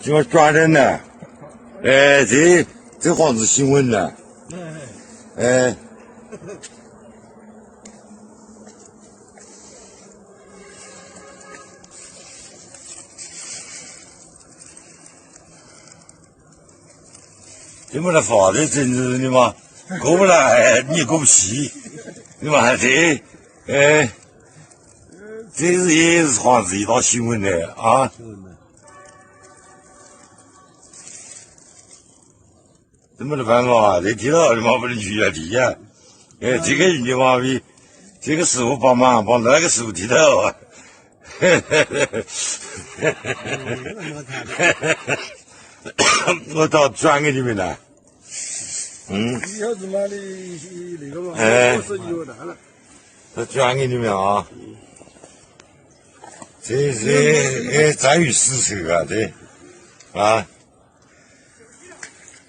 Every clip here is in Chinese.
今晚抓人呢，哎，这这好是新闻呢，哎。这么的发的真是的嘛，过不来你过不去，你嘛这，哎，这是也是好像是一道新闻的啊。这么的办法，这提到你妈不能去啊提呀，哎，这个你妈逼这个师傅帮忙帮那个师傅提到啊，嘿嘿嘿嘿嘿嘿嘿。我到转给你们了。嗯。以后他妈的那个嘛，哎我手机又烂了。我转给你们啊。这这哎，在于实测啊，这啊。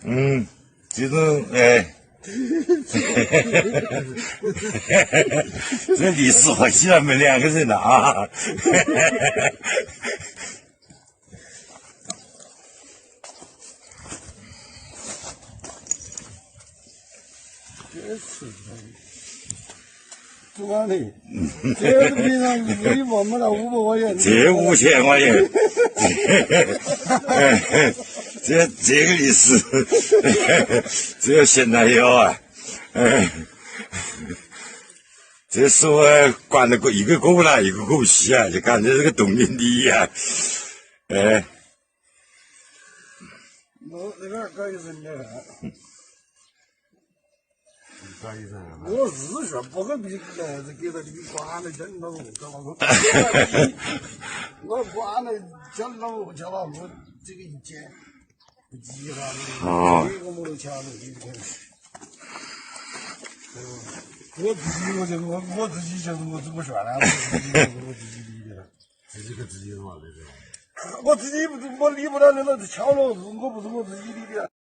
嗯，这种哎。这历史和起他们两个人了啊！这是，这是平常没了五百块钱。这五千块钱，这 这个历史，只有现在有啊，哎，这时候管的过一个过不来，一个过不去啊，就感觉这个动力第一啊，哎。我那搞一声我是说不可比来是给他你管了真了，搞我，我管了真了，叫他我这个一剪，不急哈，哦这个木头墙头你看。我自己我就我我自己就是我怎么说呢，我自己理的。自己给自己是吧？这个。我自己不是我理不了的，那是敲锣，我不是我自己理的。